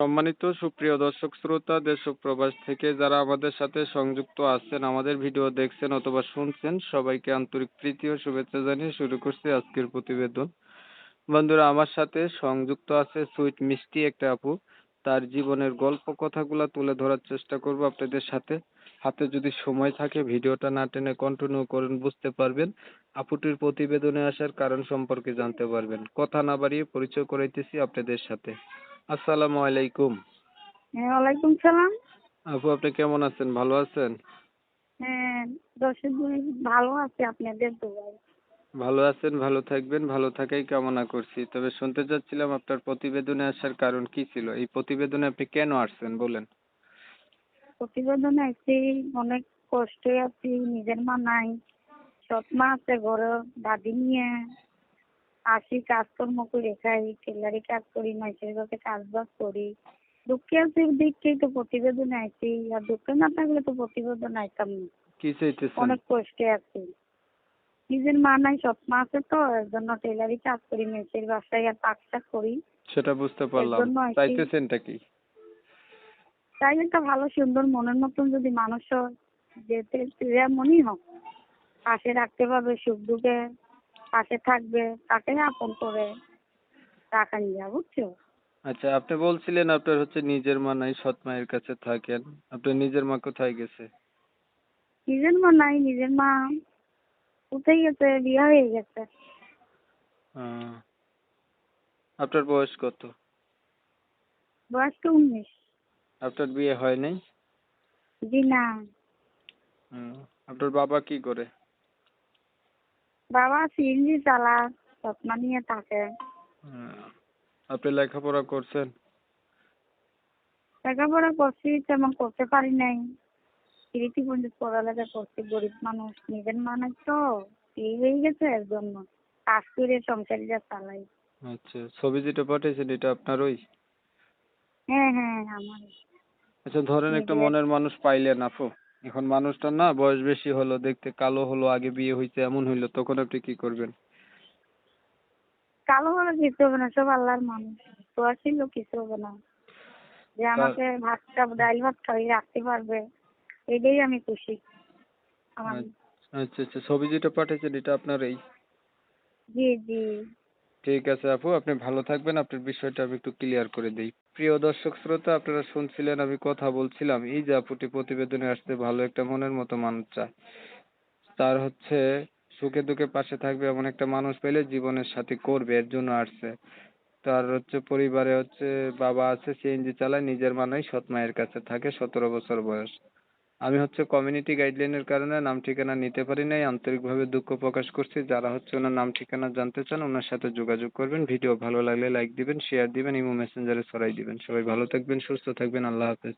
সম্মানিত সুপ্রিয় দর্শক শ্রোতা দেশ ও প্রবাস থেকে যারা আমাদের সাথে সংযুক্ত আছেন, আমাদের ভিডিও দেখছেন অথবা শুনছেন, সবাইকে আন্তরিক প্রীতি ও শুভেচ্ছা জানিয়ে শুরু করছি আজকের প্রতিবেদন। বন্ধুরা, আমার সাথে সংযুক্ত আছে সুইট মিষ্টি একটা আপু। তার জীবনের গল্প কথাগুলো তুলে ধরার চেষ্টা করব আপনাদের সাথে। হাতে যদি সময় থাকে, ভিডিওটা না টেনে কন্টিনিউ করেন, বুঝতে পারবেন। আপুটির প্রতিবেদনে আসার কারণ সম্পর্কে জানতে পারবেন। কথা না বাড়িয়ে পরিচয় করাইতেছি আপনাদের সাথে। আসসালামু আলাইকুম। ওয়ালাইকুম সালাম। আপু আপনি কেমন আছেন? ভালো আছেন? হ্যাঁ দর্শক ভালো আছে আপনাদের ভালো আছেন ভালো থাকবেন ভালো থাকাই কামনা করছি। তবে শুনতে চাচ্ছিলাম আপনার প্রতিবেদনে আসার কারণ কি ছিল? এই প্রতিবেদনে আপনি কেন আসছেন বলেন? প্রতিবেদনে আছি অনেক কষ্টে আছি নিজের মা নাই সৎ মা আছে ঘরে দাদি নিয়ে আসি কাজকর্ম করে খাই টেলারি কাজ করি মাইসের ঘরে কাজ বাজ করি। দুঃখে আছি দিকটাই তো প্রতিবেদন আইছি আর দুঃখে না থাকলে তো প্রতিবেদন আইতাম না। কি চাইতেছেন? অনেক কষ্টে আছি। নিজের মা নাই সৎ মা আছে তো এর জন্য টেলারি কাজ করি মেসের বাসায় আর পাক শাক করি। সেটা বুঝতে পারলাম। চাইতেছেনটা কি? তাই একটা ভালো সুন্দর মনের মতন যদি মানুষ হয় যেতে যেমনই হোক পাশে রাখতে পারবে সুখ দুঃখে। পাশে থাকবে তাকে আপন করে টাকা নিয়ে বুঝছ? আচ্ছা আপনি বলছিলেন আপনার হচ্ছে নিজের মা নাই সৎ মায়ের কাছে থাকেন। আপনার নিজের মা কোথায় গেছে? নিজের মা নাই নিজের মা উঠে গেছে? বিয়ে হয়ে গেছে। আপনার বয়স কত? বয়স তো উনিশ। আপনার বিয়ে হয় নাই? জি না। হুম, আপনার বাবা কি করে? বাবা সিএনজি চালা সৎমা নিয়ে থাকে। আপনি লেখাপড়া করছেন? লেখাপড়া করছি তেমন করতে পারি নাই। কৃতি পর্যন্ত পড়ালেখা করছি গরিব মানুষ নিজের মানুষ তো। এই হয়ে গেছে এর জন্য। কাজ করে সংসারটা চালাই। আচ্ছা ছবি যেটা পাঠিয়েছেন এটা আপনার ওই হ্যাঁ হ্যাঁ আমার আচ্ছা ধরেন একটা মনের মানুষ পাইলেন আপু। এখন মানুষটা না বয়স বেশি হলো দেখতে কালো হলো আগে বিয়ে হয়েছে এমন হইল তখন আপনি কি করবেন? কালো হলে কিছু হবে না সব আল্লাহর মানুষ। তো ছিল কিছু হবে না। যে আমাকে ভাতটা ডাল ভাত খাইয়ে রাখতে পারবে এটাই আমি খুশি। আচ্ছা আচ্ছা ছবি যেটা পাঠিয়েছেন এটা আপনার এই? জি জি। ঠিক আছে আপু, আপনি ভালো থাকবেন, আপনার বিষয়টা আমি একটু ক্লিয়ার করে দিই। প্রিয় দর্শক শ্রোতা, আপনারা শুনছিলেন আমি কথা বলছিলাম, এই যে আপুটি প্রতিবেদনে আসতে ভালো একটা মনের মতো মানুষ চায়। তার হচ্ছে, সুখে দুঃখে পাশে থাকবে এমন একটা মানুষ পেলে জীবনের সাথে করবে, এর জন্য আসছে। তার হচ্ছে পরিবারে হচ্ছে বাবা আছে সিএনজি চালায়, নিজের মা নাই সৎ মায়ের কাছে থাকে, সতেরো বছর বয়স। আমি হচ্ছে কমিউনিটি গাইডলাইনের কারণে নাম ঠিকানা নিতে পারি নাই। আন্তরিকভাবে দুঃখ প্রকাশ করছি। যারা হচ্ছে ওনার নাম ঠিকানা জানতে চান, ওনার সাথে যোগাযোগ করবেন। ভিডিও ভালো লাগলে লাইক দিবেন শেয়ার দিবেন, ইমো মেসেঞ্জারে ছড়াই দিবেন। সবাই ভালো থাকবেন, সুস্থ থাকবেন। আল্লাহ হাফেজ।